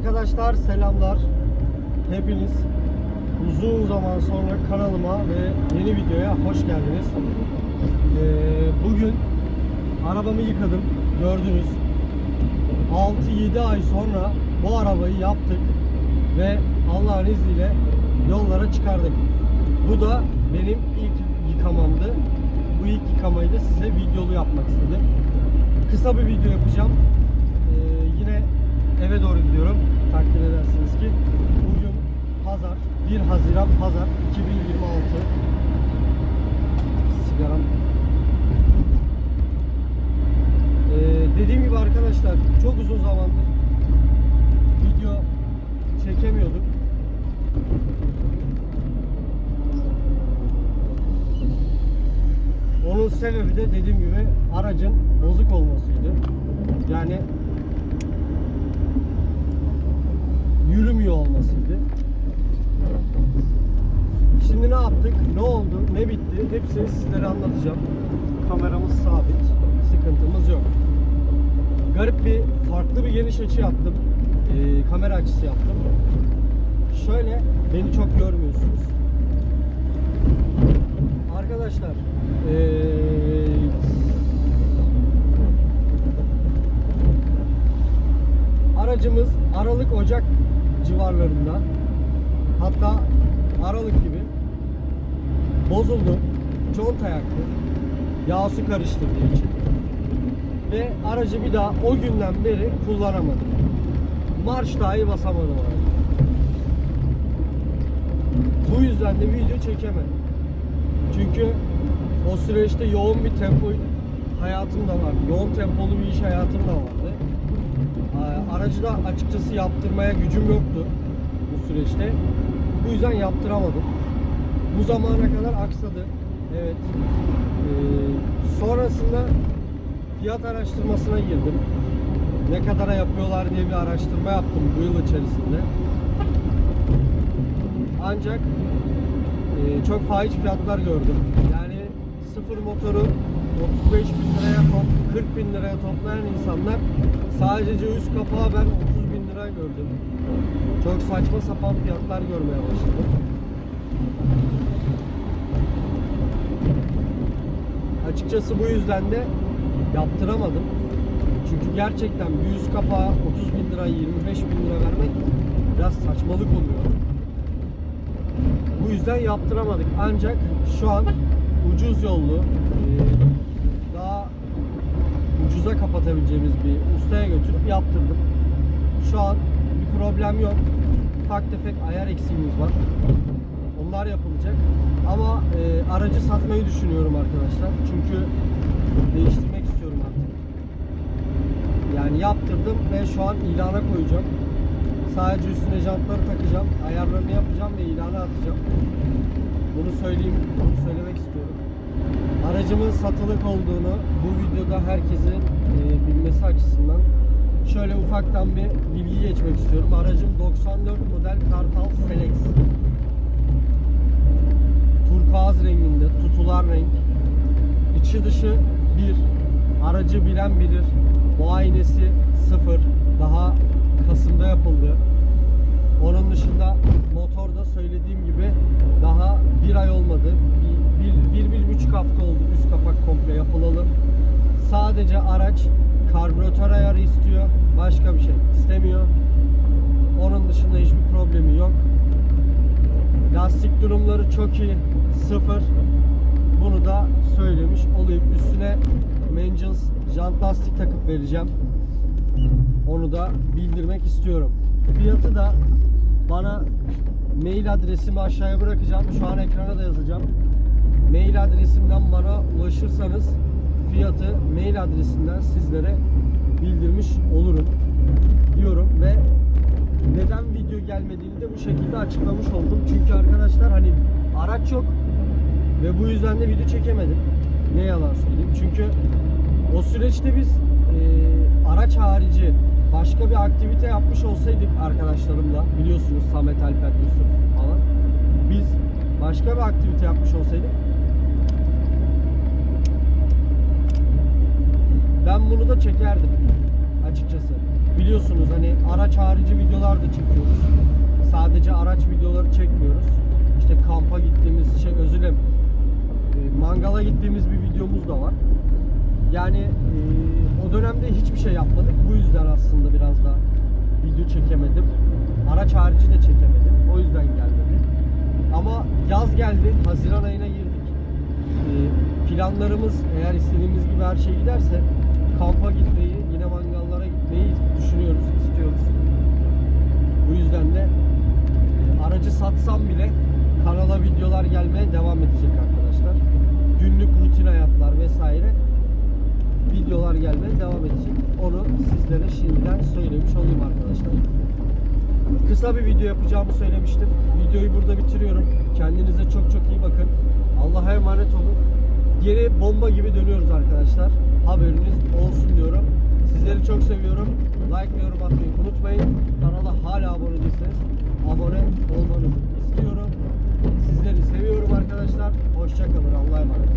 Arkadaşlar selamlar. Hepiniz uzun zaman sonra kanalıma ve yeni videoya hoş geldiniz. Ee, bugün arabamı yıkadım. Gördünüz. 6-7 ay sonra bu arabayı yaptık ve Allah'ın izniyle yollara çıkardık. Bu da benim ilk yıkamamdı. Bu ilk yıkamayı da size videolu yapmak istedim. Kısa bir video yapacağım. Eve doğru gidiyorum. Takdir edersiniz ki. Bugün pazar. 1 Haziran pazar 2026. Sigaram. Ee, dediğim gibi arkadaşlar çok uzun zamandır video çekemiyordum. Onun sebebi de dediğim gibi aracın bozuk olmasıydı. Yani yürümüyor olmasıydı. Şimdi ne yaptık? Ne oldu? Ne bitti? Hepsini sizlere anlatacağım. Kameramız sabit. Sıkıntımız yok. Garip bir, farklı bir geniş açı yaptım. Ee, kamera açısı yaptım. Şöyle, beni çok görmüyorsunuz. Arkadaşlar, ee, aracımız Aralık Ocak civarlarında hatta Aralık gibi bozuldu. Conta yaktı. Yağ su karıştırdığı için. Ve aracı bir daha o günden beri kullanamadım. Marş dahi basamadım aracı. Bu yüzden de video çekemedim. Çünkü o süreçte yoğun bir tempo hayatım da vardı. Yoğun tempolu bir iş hayatım da vardı. Aracı da açıkçası yaptırmaya gücüm yoktu bu süreçte. Bu yüzden yaptıramadım. Bu zamana kadar aksadı. Evet. Ee, sonrasında fiyat araştırmasına girdim. Ne kadara yapıyorlar diye bir araştırma yaptım bu yıl içerisinde. Ancak e, çok fahiş fiyatlar gördüm. Yani sıfır motoru 35 bin liraya top, 40 bin liraya toplayan insanlar sadece üst kapağı ben 30 bin lira gördüm. Çok saçma sapan fiyatlar görmeye başladım. Açıkçası bu yüzden de yaptıramadım. Çünkü gerçekten bir üst kapağa 30 bin lira, 25 bin lira vermek biraz saçmalık oluyor. Bu yüzden yaptıramadık. Ancak şu an ucuz yollu, e, daha ucuza kapatabileceğimiz bir ustaya götürüp yaptırdım. Şu an bir problem yok. Ufak tefek ayar eksiğimiz var. Onlar yapılacak. Ama e, aracı satmayı düşünüyorum arkadaşlar. Çünkü değiştirmek istiyorum artık. Yani yaptırdım ve şu an ilana koyacağım. Sadece üstüne jantları takacağım. Ayarlarını yapacağım ve ilana atacağım. Bunu söyleyeyim, bunu söylemek istiyorum. Aracımın satılık olduğunu bu videoda herkesin e, bilmesi açısından şöyle ufaktan bir bilgi geçmek istiyorum. Aracım 94 model Kartal Selex. Turkuaz renginde, tutular renk. İçi dışı bir. Aracı bilen bilir. Muayenesi sıfır. Daha Kasım'da yapıldı. Onun dışında motorda söylediğim gibi daha bir ay olmadı. Bir, bir, bir, bir buçuk hafta oldu Sadece araç karbüratör ayarı istiyor. Başka bir şey istemiyor. Onun dışında hiçbir problemi yok. Lastik durumları çok iyi. Sıfır. Bunu da söylemiş olayım. Üstüne Mangels jant lastik takıp vereceğim. Onu da bildirmek istiyorum. Fiyatı da bana mail adresimi aşağıya bırakacağım. Şu an ekrana da yazacağım. Mail adresimden bana ulaşırsanız fiyatı mail adresinden sizlere bildirmiş olurum diyorum ve neden video gelmediğini de bu şekilde açıklamış oldum. Çünkü arkadaşlar hani araç yok ve bu yüzden de video çekemedim. Ne yalan söyleyeyim. Çünkü o süreçte biz e, araç harici başka bir aktivite yapmış olsaydık arkadaşlarımla biliyorsunuz Samet Alper Yusuf falan biz başka bir aktivite yapmış olsaydık ben bunu da çekerdim. açıkçası. Biliyorsunuz hani araç harici videolar da çekiyoruz. Sadece araç videoları çekmiyoruz. İşte kampa gittiğimiz, şey özür dilerim, e, mangala gittiğimiz bir videomuz da var. Yani e, o dönemde hiçbir şey yapmadık. Bu yüzden aslında biraz da video çekemedim. Araç harici de çekemedim. O yüzden gelmedi. Ama yaz geldi. Haziran ayına girdik. E, planlarımız eğer istediğimiz gibi her şey giderse kampa gitmeyi, yine mangallara gitmeyi düşünüyoruz, istiyoruz. Bu yüzden de e, aracı satsam bile kanala videolar gelmeye devam edecek arkadaşlar. Günlük rutin hayatlar vesaire videolar gelmeye devam edecek. Onu sizlere şimdiden söylemiş olayım arkadaşlar. Kısa bir video yapacağımı söylemiştim. Videoyu burada bitiriyorum. Kendinize çok çok iyi bakın. Allah'a emanet olun. Geri bomba gibi dönüyoruz arkadaşlar. Haberiniz olsun diyorum. Sizleri çok seviyorum. Like ve yorum atmayı unutmayın. Kanala hala abone değilseniz abone olmanızı istiyorum. Sizleri seviyorum arkadaşlar. Hoşçakalın. Allah'a emanet.